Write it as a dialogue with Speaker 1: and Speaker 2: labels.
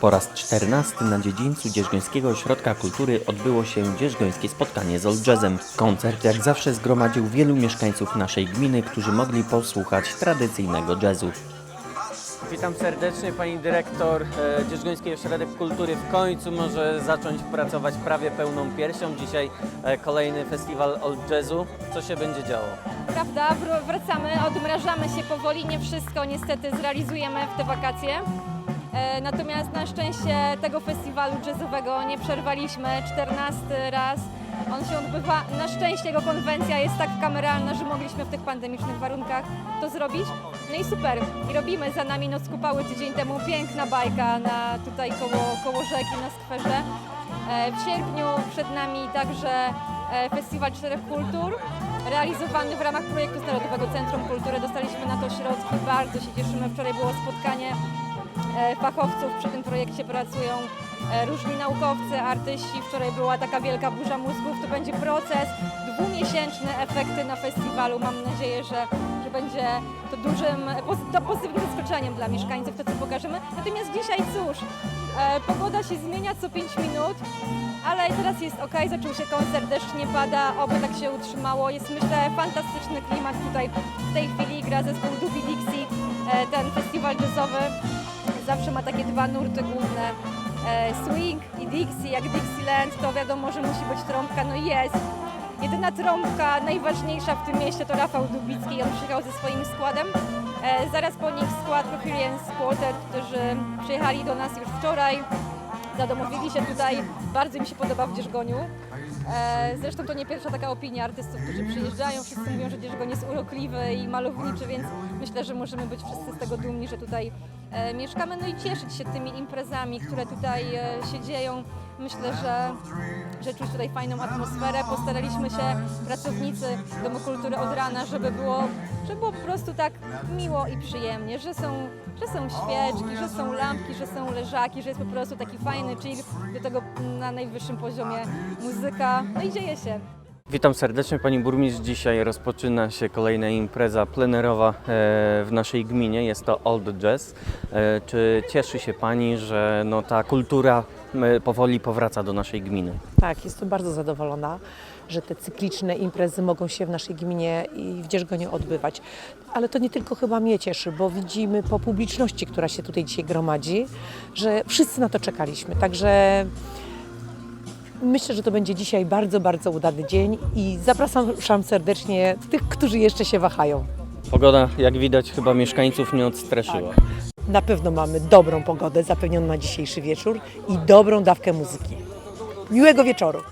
Speaker 1: Po raz czternasty na dziedzińcu Dzierżgońskiego Ośrodka Kultury odbyło się dzierżgońskie spotkanie z Old Jazzem. Koncert jak zawsze zgromadził wielu mieszkańców naszej gminy, którzy mogli posłuchać tradycyjnego jazzu. Witam serdecznie Pani Dyrektor. E, Dzierżgoński Ośrodek Kultury w końcu może zacząć pracować prawie pełną piersią. Dzisiaj e, kolejny festiwal Old Jazzu. Co się będzie działo?
Speaker 2: Prawda, wr- wracamy, odmrażamy się powoli, nie wszystko niestety zrealizujemy w te wakacje. E, Natomiast na szczęście tego festiwalu jazzowego nie przerwaliśmy 14 raz. On się odbywa, na szczęście jego konwencja jest tak kameralna, że mogliśmy w tych pandemicznych warunkach to zrobić. No i super, i robimy za nami Noc Kupały tydzień temu, piękna bajka na, tutaj koło, koło rzeki na skwerze. E, W sierpniu przed nami także e, Festiwal Czterech Kultur, realizowany w ramach projektu z Narodowego Centrum Kultury. Dostaliśmy na to środki, bardzo się cieszymy. Wczoraj było spotkanie fachowców, przy tym projekcie pracują e, różni naukowcy, artyści. Wczoraj była taka wielka burza mózgów. To będzie proces dwumiesięczny, efekty na festiwalu. Mam nadzieję, że, że będzie to dużym, to pozytywnym zaskoczeniem dla mieszkańców, to co pokażemy. Natomiast dzisiaj cóż, e, pogoda się zmienia co 5 minut, ale teraz jest ok, zaczął się koncert, deszcz nie pada, oby tak się utrzymało. Jest myślę fantastyczny klimat tutaj w tej chwili, gra zespół Dubi Dixie, e, ten festiwal jazzowy zawsze ma takie dwa nurty główne, e, swing i Dixie. Jak Dixieland to wiadomo, że musi być trąbka, no jest. Jedyna trąbka najważniejsza w tym mieście to Rafał Dubicki, on przyjechał ze swoim składem. E, zaraz po nich skład Rohirrians Quartet, którzy przyjechali do nas już wczoraj zadomowili się tutaj. Bardzo mi się podoba w Dzierżgoniu. E, Zresztą to nie pierwsza taka opinia artystów, którzy przyjeżdżają. Wszyscy mówią, że Dzierżgoń jest urokliwy i malowniczy, więc myślę, że możemy być wszyscy z tego dumni, że tutaj e, mieszkamy. No i cieszyć się tymi imprezami, które tutaj e, się dzieją. Myślę, że, że czuć tutaj fajną atmosferę. Postaraliśmy się, pracownicy Domu Kultury od rana, żeby było, żeby było po prostu tak miło i przyjemnie, że są, że są świeczki, że są lampki, że są leżaki, że jest po prostu taki fajny chill, do tego na najwyższym poziomie muzyka. No i dzieje się.
Speaker 1: Witam serdecznie Pani Burmistrz. Dzisiaj rozpoczyna się kolejna impreza plenerowa e, w naszej gminie. Jest to Old Jazz. E, Czy cieszy się Pani, że no, ta kultura e, powoli powraca do naszej gminy?
Speaker 3: Tak, jestem bardzo zadowolona, że te cykliczne imprezy mogą się w naszej gminie i w Dzierżgoniu odbywać. Ale to nie tylko chyba mnie cieszy, bo widzimy po publiczności, która się tutaj dzisiaj gromadzi, że wszyscy na to czekaliśmy. Także myślę, że to będzie dzisiaj bardzo, bardzo udany dzień i zapraszam serdecznie tych, którzy jeszcze się wahają.
Speaker 1: Pogoda, jak widać, chyba mieszkańców nie odstraszyła.
Speaker 3: Na pewno mamy dobrą pogodę zapewnioną na dzisiejszy wieczór i dobrą dawkę muzyki. Miłego wieczoru!